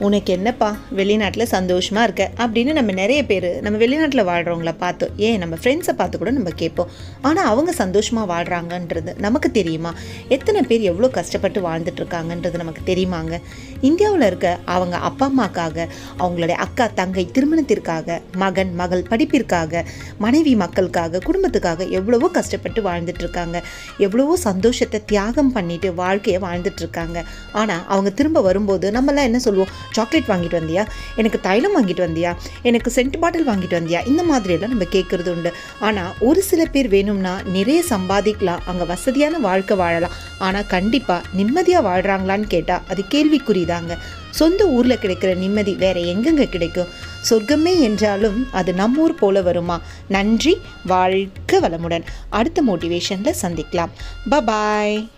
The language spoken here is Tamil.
உனக்கு என்னப்பா வெளிநாட்டில் சந்தோஷமாக இருக்க? அப்படின்னு நம்ம நிறைய பேர் நம்ம வெளிநாட்டில் வாழ்கிறவங்கள பார்த்தோம் ஏன் நம்ம ஃப்ரெண்ட்ஸை பார்த்து கூட நம்ம கேட்போம். ஆனால் அவங்க சந்தோஷமாக வாழ்கிறாங்கன்றது நமக்கு தெரியுமா? எத்தனை பேர் எவ்வளோ கஷ்டப்பட்டு வாழ்ந்துட்டுருக்காங்கன்றது நமக்கு தெரியுமாங்க? இந்தியாவில் இருக்க அவங்க அப்பா அம்மாக்காக அவங்களுடைய அக்கா தங்கை திருமணத்திற்காக மகன் மகள் படிப்பிற்காக மனைவி மக்களுக்காக குடும்பத்துக்காக எவ்வளவோ கஷ்டப்பட்டு வாழ்ந்துட்டுருக்காங்க எவ்வளவோ சந்தோஷத்தை தியாகம் பண்ணிட்டு வாழ்க்கையை வாழ்ந்துட்டுருக்காங்க ஆனால் அவங்க திரும்ப வரும்போது நம்மலாம் என்ன சொல்லுவோம்? சாக்லேட் வாங்கிட்டு வந்தியா? எனக்கு தைலம் வாங்கிட்டு வந்தியா? எனக்கு சென்ட் பாட்டில் வாங்கிட்டு வந்தியா? இந்த மாதிரியெல்லாம் நம்ம கேட்குறது உண்டு. ஆனால் ஒரு சில பேர் வேணும்னா நிறைய சம்பாதிக்கலாம். அங்கே வசதியான வாழ்க்கை வாழலாம். ஆனால் கண்டிப்பாக நிம்மதியாக வாழ்கிறாங்களான்னு கேட்டால் அது கேள்விக்குறிதாங்க. சொந்த ஊரில் கிடைக்கிற நிம்மதி வேற எங்கெங்க கிடைக்கும்? சொர்க்கமே என்றாலும் அது நம்மூர் போல வருமா? நன்றி வாழ்க வளமுடன். அடுத்த மோட்டிவேஷனில் சந்திக்கலாம். பபாய்